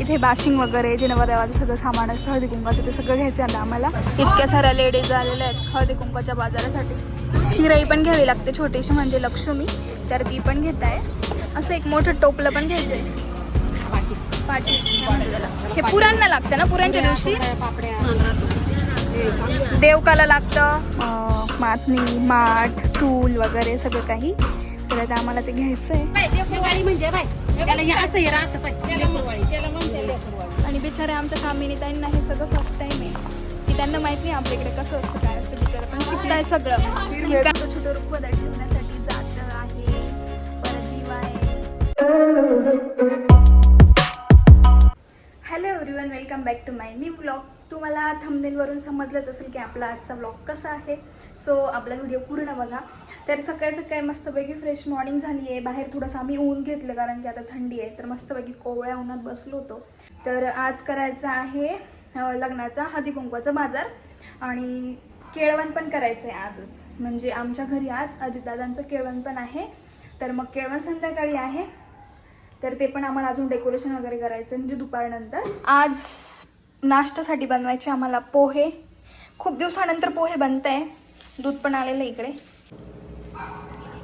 इथे बाशिंग वगैरे जे नवरदेवाचं सगळं सामान असतं हळदी कुंकाचं ते सगळं घ्यायचं आहे आता आम्हाला. इतक्या साऱ्या लेडीज आलेल्या आहेत हळदी कुंकाच्या बाजारासाठी. शिराई पण घ्यावी लागते छोटीशी म्हणजे लक्ष्मी. तर ती पण घेत आहे. असं एक मोठं टोपलं पण घ्यायचं आहे. पाटी. हे पुरांना लागतं ना पुरांच्या दिवशी? देवकाला लागतं मातनी माठ चूल वगैरे सगळं काही. तर आता आम्हाला ते घ्यायचं आहे. म्हणजे बाय. त्याला हे असं हे राहतं आणि बिचारे आमच्या कामिनी ताईंना हे सगळं फर्स्ट टाइम आहे. की त्यांना माहीत नाही आपल्या इकडे कसं असतं काय असतं बिचारा. पण शिकताय सगळं. काय छोटं रुपवत ठेवण्यासाठी जात आहे. परत दिवा आहे hello everyone welcome back to my new blog तुम्हाला थंबनेलवरून समजलंच असेल की आपला आजचा ब्लॉग कसा आहे. सो आपला व्हिडिओ पूर्ण बघा. तर सकाळी सकाळी मस्तपैकी फ्रेश मॉर्निंग झाली आहे. बाहेर थोडंसं आम्ही ऊन घेतलं कारण की आता थंडी आहे. तर मस्तपैकी कोवळ्या उन्हात बसलो होतो. तर आज करायचं आहे लग्नाचा हळदी कुंकवाचा बाजार. आणि केळवण पण करायचं आहे आजच. म्हणजे आमच्या घरी आज अजितदादांचं केळवण पण आहे. तर मग केळवण संध्याकाळी आहे. तर ते पण आम्हाला अजून डेकोरेशन वगैरे करायचं म्हणजे दुपारनंतर. आज नाश्त्यासाठी बनवायचे आम्हाला पोहे. खूप दिवसानंतर पोहे बनत आहे दूध पण आलेलं आहे इकडे.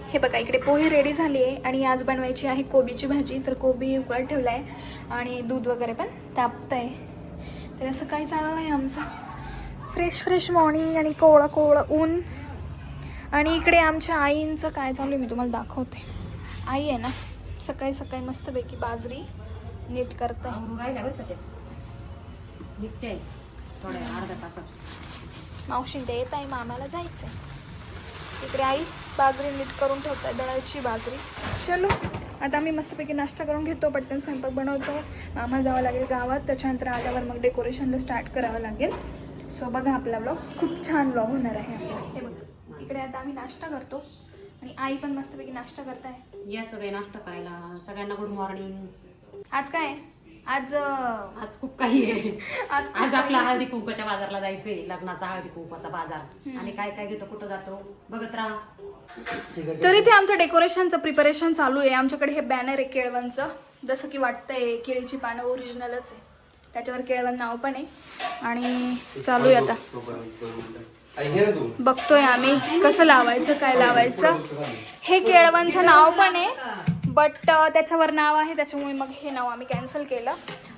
हे बघा इकडे पोहे रेडी झाली आहे आणि आज बनवायची आहे कोबीची भाजी. तर कोबी उकळत ठेवला आहे आणि दूध वगैरे पण तापत आहे तर असं काही चाललं नाही आमचं. फ्रेश फ्रेश मॉर्निंग आणि कोवळं कोवळं ऊन. आणि इकडे आमच्या आईंचं काय चालू आहे मी तुम्हाला दाखवते. आई आहे ना? सकाळी सकाळी मस्तपैकी बाजरी नीट करते. तासात. मावशी ते येत आहे मामाला जायचंय. इकडे आई बाजरी नीट करून ठेवत आहे दळायची बाजरी. चलो आता आम्ही मस्तपैकी नाश्ता करून घेतो पटकन स्वयंपाक बनवतो. मामा जावं लागेल गावात त्याच्यानंतर आल्यावर मग डेकोरेशनला स्टार्ट करावं लागेल. सो बघा आपला ब्लॉग खूप छान ब्लॉग होणार आहे आपला. हे बघा. इकडे आता आम्ही नाश्ता करतो. आणि आई पण मस्तपैकी नाश्ता करताय. या सगळे नाश्ता करायला सगळ्यांना गुड मॉर्निंग आज काय? आज आज खूप काही आहे. आज आज आपला हळदी कुंकवाच्या बाजारला जायचंय लग्नाचा हळदी कुंकवाचा बाजार. आणि काय काय घेतो कुठं जातो? बघत राहा. तर इथे आमचं डेकोरेशनचं प्रिपरेशन चालू आहे. आमच्याकडे हे बॅनर आहे केळवणचं. जसं की वाटतंय केळीची पानं ओरिजिनलच आहे. त्याच्यावर केळवण नाव पण आहे. आणि चालू आहे आता. बघतोय आम्ही. कसं लावायचं काय लावायचं? हे केळवणचं नाव पण आहे बट त्याच्यावर नाव आहे त्याच्यामुळे मग हे नाव आम्ही कॅन्सल केलं.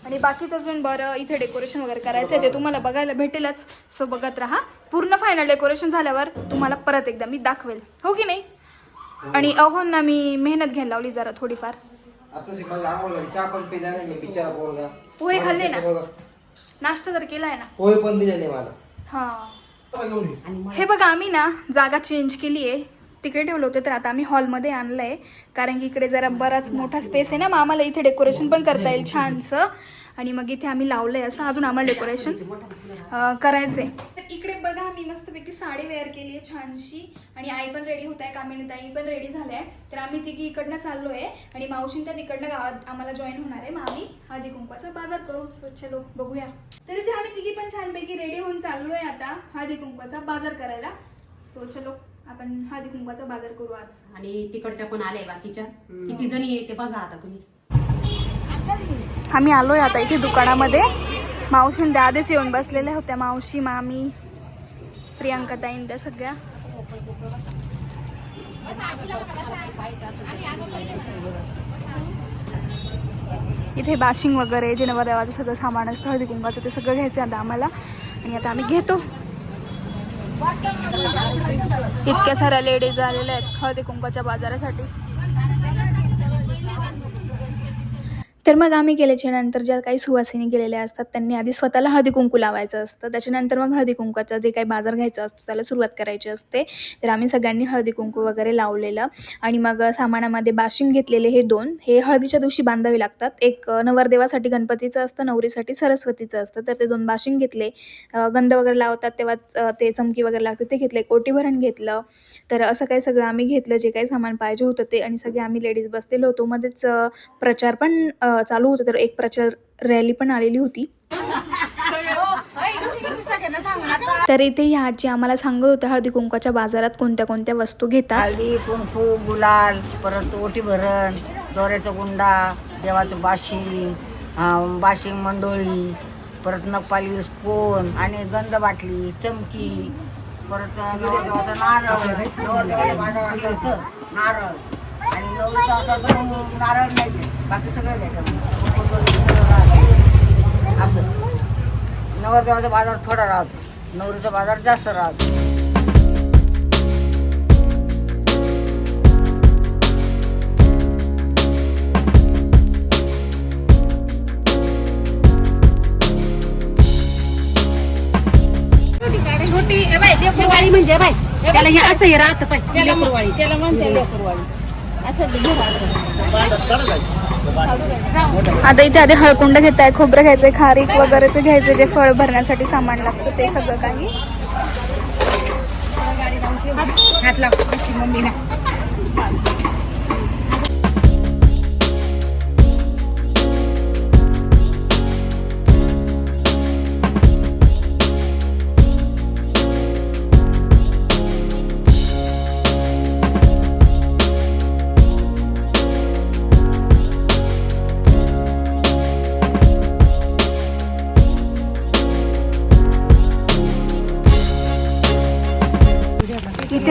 आणि बाकीचं अजून बरं इथे डेकोरेशन वगैरे करायचं आहे ते तुम्हाला बघायला भेटेलच. सो बघत राहा. पूर्ण फायनल डेकोरेशन झाल्यावर तुम्हाला परत एकदा मी दाखवेल. हो की नाही? आणि अहोंना मी मेहनत घ्यायला लावली जरा थोडीफार. पोहे खाल्ले ना? नाश्ता तर केलाय ना? पोहे पण दिले नाही मला. हां. हे बघा आम्ही ना जागा चेंज केली आहे तिकडे ठेवलं होतं तर आता आम्ही हॉलमध्ये आणलं आहे कारण की इकडे जरा बराच मोठा स्पेस आहे ना मग आम्हाला इथे डेकोरेशन पण करता येईल छानसं. आणि मग इथे आम्ही लावलंय असं अजून आम्हाला डेकोरेशन करायचंय. तर इकडे बघा आम्ही मस्तपैकी साडी वेअर केली आहे छानशी. आणि आई पण रेडी होत आहे कामिनीताई पण रेडी झाल्या आहे तर आम्ही तिघी इकडनं चाललो आहे आणि मावशीन त्या तिकडनं गावात आम्हाला जॉईन होणार आहे. मग आम्ही हळदी कुंकवाचा बाजार करू. स्वच्छ लोक बघूया. तर इथे आम्ही तिघी पण छानपैकी रेडी होऊन चाललो आहे आता हळदी कुंकवाचा बाजार करायला. सो चलो आपण हळदी कुंकवाचा बाजार करू आज. आणि तिकडच्या पण आल्या बाकीच्या. किती जणी आहे ते बघा आता तुम्ही. आम्ही आलोय आता इथे दुकानामध्ये. मावशीन त्या आधीच येऊन बसलेल्या होत्या मावशी मामी प्रियांका ताईन त्या सगळ्या. इथे बाशिंग वगैरे जे नवरदेवाचं सगळं सामान असतं हळदी कुंकाचं ते सगळं घ्यायचं आता आम्हाला. आणि आता आम्ही घेतो. इतक्या साऱ्या लेडीज आलेल्या आहेत हळदी कुंकाच्या बाजारासाठी. तर मग आम्ही गेल्याच्यानंतर ज्या काही सुवासिनी गेलेल्या असतात त्यांनी आधी स्वतःला हळदी कुंकू लावायचं असतं. त्याच्यानंतर मग हळदी कुंकूचा जे काही बाजार घ्यायचा असतो त्याला सुरुवात करायची असते. तर आम्ही सगळ्यांनी हळदी कुंकू वगैरे लावलेलं. आणि मग सामानामध्ये बाशिंग घेतलेले हे दोन. हे हळदीच्या दिवशी बांधावे लागतात. एक नवरदेवासाठी गणपतीचं असतं नवरीसाठी सरस्वतीचं असतं. तर ते दोन बाशिंग घेतले. गंध वगैरे लावतात तेव्हा ते चमकी वगैरे लागते ते घेतले. कोटीभरण घेतलं. तर असं काही सगळं आम्ही घेतलं जे काही सामान पाहिजे होतं ते. आणि सगळे आम्ही लेडीज बसलेलो होतो. मध्येच प्रचार पण चालू होतं तर एक प्रचार रॅली पण आलेली होती. तर इथे ह्या आजी आम्हाला सांगत होत्या हळदी कुंकाच्या बाजारात कोणत्या कोणत्या वस्तू घेतात. हळदी कुंकू गुलाल परत ओटी भरण दोऱ्याचा गुंडा देवाचं बाशी अं, बाशिंग मंडोळी परत नपाली स्पोन आणि गंध बाटली चमकी परत नवरदेवाचा नारळ नवरदेवाच्या नारळ. आणि नवरीचा असा नारळ नाही देत. बाकी सगळं द्यायचं. असं. नवरदेवाचा बाजार थोडा राहतो. नवरीचा बाजार जास्त राहतो. छोटी लेकरवाळी म्हणजे बाय त्याला हे असं हे राहतं पाय लेकरवाळी त्याला म्हणते असं आता इथे आधी हळकुंड घेत आहे खोबरं घ्यायचंय खारीक वगैरे ते घ्यायचं जे फळ भरण्यासाठी सामान लागतं ते सगळं काही. हात लागतो मम्मीला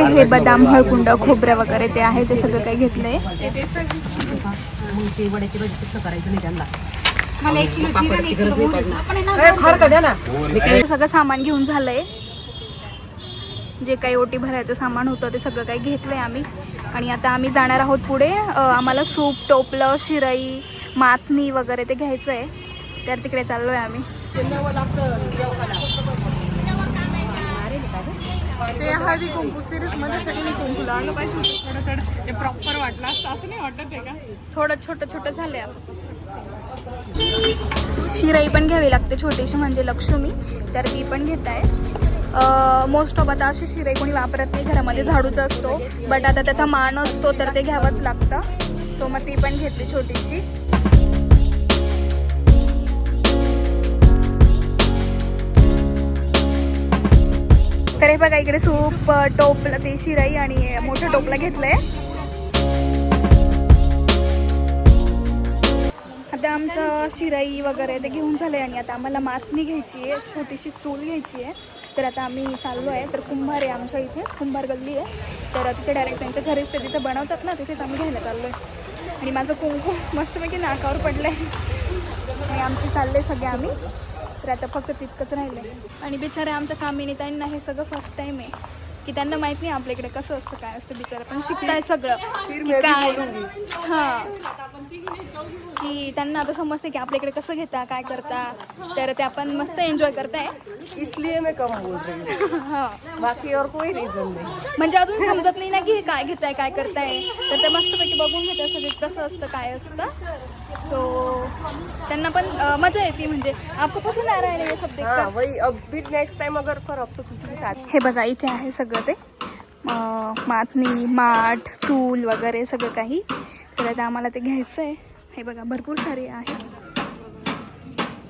हे बदाम हळकुंड खोबरं वगैरे ते आहे ते सगळं काही घेतलंय. हे सगळं सामान घेऊन झालंय. जे काही ओटी भरायचं सामान होतं ते सगळं काही घेतलंय आम्ही. आणि आता आम्ही जाणार आहोत पुढे आम्हाला सूप टोपलं शिराई माथनी वगैरे ते घ्यायचं आहे तर तिकडे चाललोय आम्ही. ते हळदी कुंकू सिरीजमध्ये सगळी कुंकू लावलं पाहिजे होतं. थोडं थोडं ते प्रॉपर वाटलं असतं. असं नाही वाटत आहे का? थोडं छोटं छोटं झालंय शिराई पण घ्यावी लागते छोटीशी म्हणजे लक्ष्मी. तर ती पण घेत आहे. मोस्ट ऑफ आता अशी शिराई कोणी वापरत नाही. घरामध्ये झाडूचा असतो. बट आता त्याचा मान असतो तर ते घ्यावंच लागतं. सो मग ती पण घेतली छोटीशी. तर हे बघा इकडे सूप टोपला ते शिराई आणि मोठं टोपला घेतलंय. आता आमचं शिराई वगैरे ते घेऊन झालंय आणि आता आम्हाला माथणी घ्यायची आहे छोटीशी चूल घ्यायची आहे. तर आता आम्ही चाललो आहे तर कुंभार आहे आमच्या इथेच कुंभार गल्ली आहे. तर तिथे डायरेक्ट त्यांच्या घरीच ते तिथं बनवतात ना तिथेच आम्ही घ्यायला चाललो आहे आणि माझं कुंकू मस्तपैकी नाकावर पडलं आहे आणि आमचे चालले सगळे आम्ही. तर आता फक्त तितकंच राहिलं आहे आणि बिचारे आमच्या कामिनी त्यांना हे सगळं फर्स्ट टाईम आहे. की त्यांना माहीत नाही आपल्या इकडे कसं असतं काय असतं बिचारा. पण शिकताय सगळं. की काय? हां. की त्यांना आता समजते की आपल्या इकडे कसं घेता काय करता. तर ते आपण मस्त एन्जॉय करताय. इसलिए मैं कम बोल रही हूँ. हां. बाकी और कोई रीजन नहीं. म्हणजे अजून समजत नाही ना की हे काय घेताय काय करताय. तर ते मस्तपैकी बघून घेतात सगळे कसं असतं काय असतं. सो त्यांना पण मजा येते म्हणजे. आपको पसंद आ रहा है ये सब देखकर? वही अब भी नेक्स्ट टाइम अगर करो अब तो किसी के साथ। हे बघा इथे आहे सगळं ते. माथणी माठ चूल वगैरे सगळं काही. तर आता आम्हाला ते घ्यायचं आहे हे बघा भरपूर सारे आहे.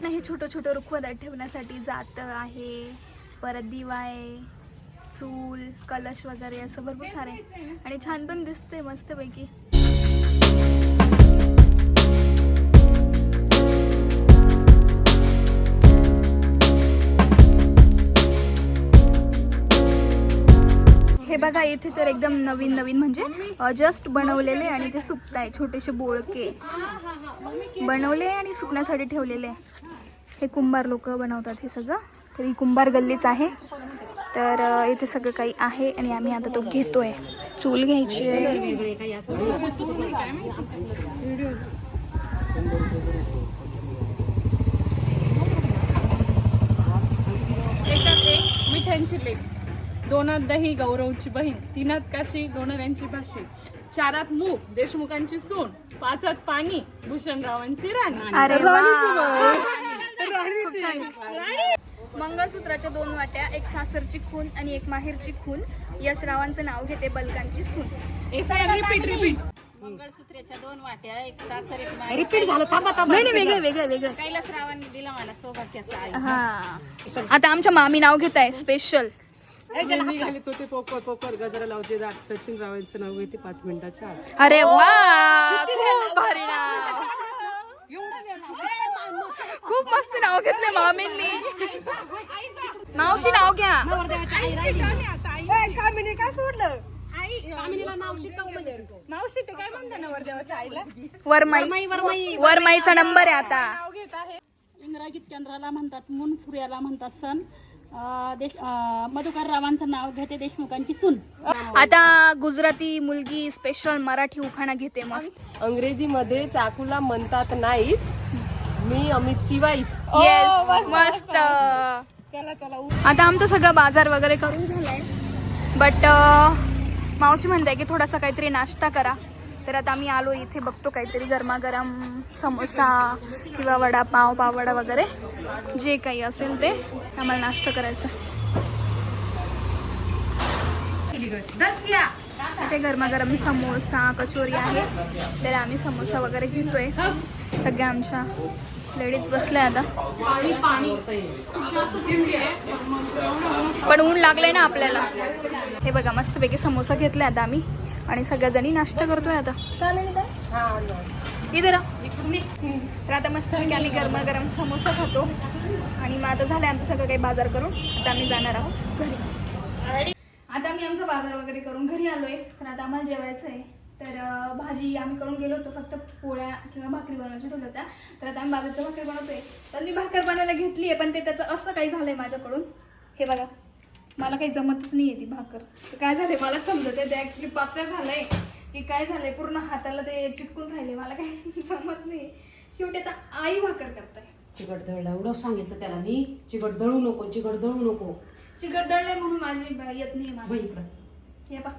नाही छोटं छोटं रुखवतात ठेवण्यासाठी. जातं आहे परत दिवा आहे चूल कलश वगैरे असं भरपूर सारे. आणि छान पण दिसते मस्तपैकी. हे बघा इथे तर एकदम नवीन नवीन म्हणजे जस्ट बनवलेले आणि ते सुकताय छोटेसे बोळके. बनवले आणि सुकण्यासाठी ठेवलेले. हे कुंभार लोक बनवतात हे सगळं. तर ही कुंभार गल्लीच आहे. तर इथे सगळं काही आहे आणि आम्ही आता तो घेतोय. चूल घ्यायची आहे. वेगळे काही असं एकात एक मिठ्यांची लेक दोनात दही गौरवची बहीण. तीनात काशी लोणाऱ्यांची भाषी चारात मूग देशमुखांची सून. पाचात पाणी भूषणरावांची राणी. अरे वा. राणीची मंगळसूत्राच्या दोन वाट्या एक सासरची खून आणि एक माहेरची खून. यशरावांचं नाव घेते बलकांची सून. मंगळसूत्रेच्या दोन वाट्या एक सासर एक माय रिपीट झालं थांबा थांबा. नाही नाही वेगळं वेगळं वेगळं. कैलासरावांनी दिला मला सौभाग्याचा हा. आता आमच्या मामी नाव घेत आहे स्पेशल निघाले तो ते पोकर पोकर गजरा लावते जात सचिन रावांचं नाव घेते पाच मिनिटाच्या आत. अरे वा! खूप भारी नाव खूप मस्त नाव घेतले मामींनी. मावशी नाव घ्या. काय सोडलं? आई मावशी ते काय आईला? वरमाई. वरमाईचा नंबर आहे आता. नाव घेत आहे. इंग्रजीत चंद्राला म्हणतात मून सूर्याला म्हणतात सण. देश अं, मधुकर रावांचं नाव घेते देशमुखांची सून. आता गुजराती मुलगी स्पेशल मराठी उखाणा घेते मस्त. अंग्रेजीमध्ये चाकूला म्हणतात नाईफ मी अमितची वाईफ येस मस्त. चला चला आता आमचं सगळं बाजार वगैरे करून झालाय. बट मावशी म्हणते की थोडासा काहीतरी नाश्ता करा. तर आता आम्ही आलो इथे बघतो काहीतरी गरमागरम समोसा किंवा वडापाव पाववडा वगैरे. जे काही असेल ते आम्हाला नाश्ता करायचा. इथे गरमागरम समोसा कचोरी आहे. तर आम्ही समोसा वगैरे घेतोय. सगळ्या आमच्या लेडीज बसल्या आता. पण ऊन लागलंय ना आपल्याला. हे बघा मस्तपैकी समोसा घेतला आता आम्ही. आणि सगळ्याजणी नाश्ता करतोय आता. इथे? तर आता मस्तपैकी आम्ही गरमागरम समोसा खातो. आणि मग आता झालंय आमचं सगळं काही बाजार करून. आता आम्ही जाणार आहोत घरी. आता आम्ही आमचा बाजार वगैरे करून घरी आलोय. तर आता आम्हाला जेवायचं आहे. तर भाजी आम्ही करून गेलो होतो. फक्त पोळ्या किंवा भाकरी बनवायच्या ठेवल्या होत्या. तर आता आम्ही बाजारच्या भाकरी बनवतोय. तर मी भाकर बनवायला घेतली आहे पण ते त्याचं असं काही झालंय माझ्याकडून. हे बघा. मला काही जमतच नाही आहे ती भाकर. तर काय झालंय मला समजत आहे ते ॲक्च्युली पातळ झालंय. की काय झालंय पूर्ण हाताला ते चिटकून राहिले. मला काही जमत नाही शेवटी आता आई भाकर करताय. चिकट दळला. एवढं सांगितलं त्याला मी. चिकट दळू नको चिकट दळू नको. चिकट दळलंय म्हणून माझी येत नाही बाई इकडं. हे पा